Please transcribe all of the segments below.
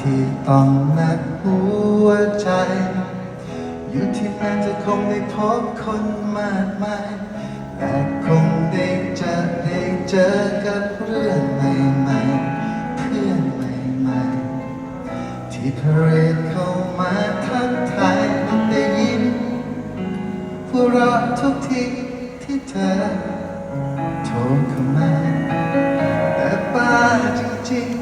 ที่ต้องนักหัวใจ อยู่ที่นั่นจะคงได้พบคนมากมายและคงได้เจอได้เจอกับเรื่องใหม่ๆเพื่อนใหม่ๆ ที่พาเรดเข้ามาทักทายได้ยินหัวเราะทุกทีที่เธอโทรเข้ามาแต่ป้าจริงๆ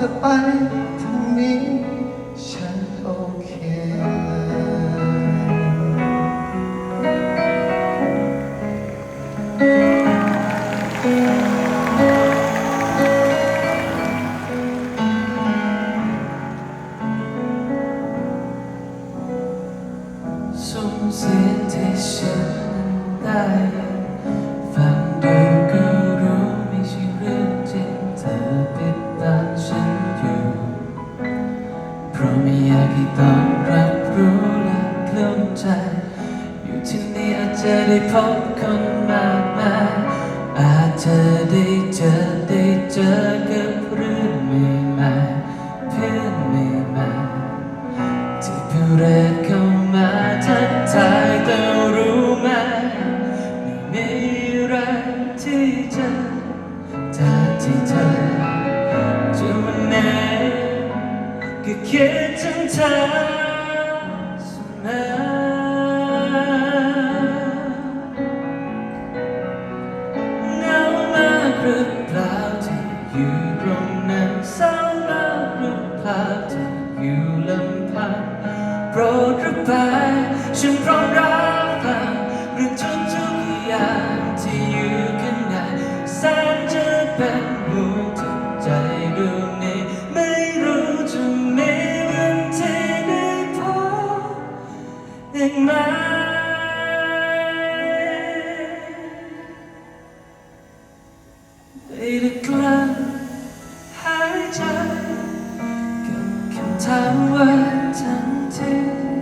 ธอไป จะได้พบคนมากมายอาจจะได้เจอได้เจอ อยู่ตรงนั้นเศร้ามากหรือเปล่าที่อยู่ลำพังโปรดระบายฉันพร้อมรับฟังเรื่องทุกทุกๆอย่างที่อยู่ข้างในแสนจะเป็นห่วงทุกใจดวงนี้ไม่รู้จะมีวันที่ได้พบอีกไหมได้แต่กลั้น คำถาว่าทั้งที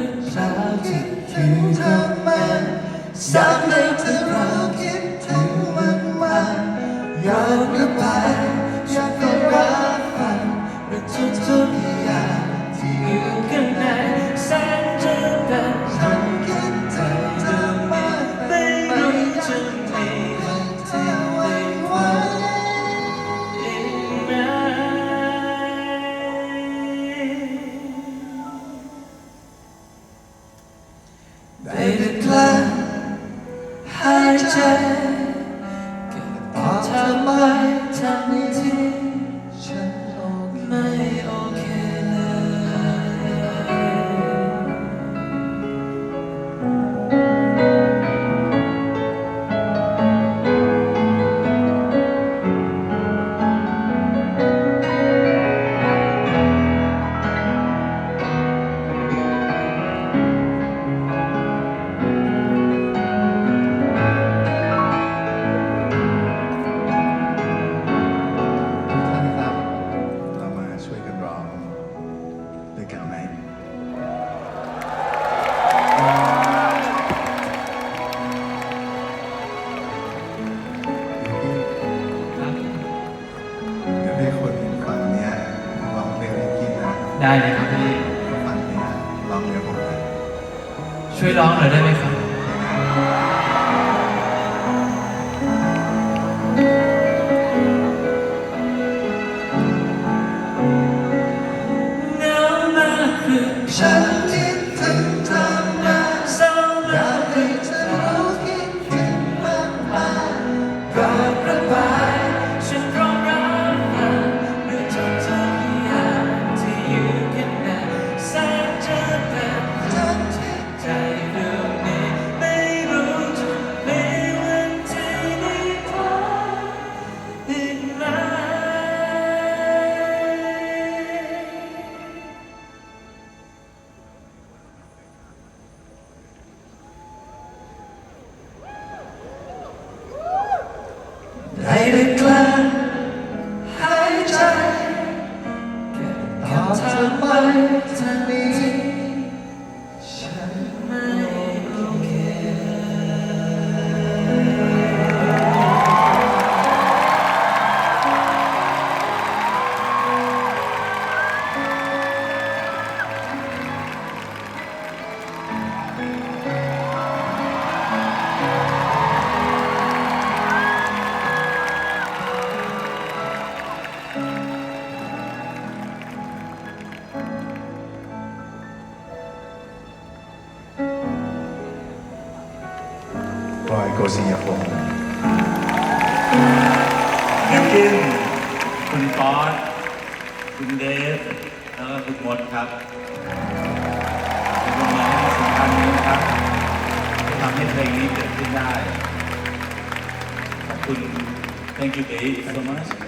ากหรือเปล่าที่อถึยู่งเธตรองมานั้นสามให้เธอรู้คิด ห ด้วกันไหมเดี๋ยนฝั่งเนี้ยลองเร็วให้กินนะได้เลยครับพี่ ฝั่งเนี้ยลองเร็วผมหน่ยช่วยร้องหน่อยได้ไหมครับ Shanti. 常常摆在你。 วสิงห์พงศ์บิวกินคุณป๊อตคุณเดฟ แล้วก็คุณมดครับเป็นกำลังใสำคัญนี้นะครับที่ทำให้เพลงนี้เกิดขึ้นได้ขอบคุณ thank you Dave so much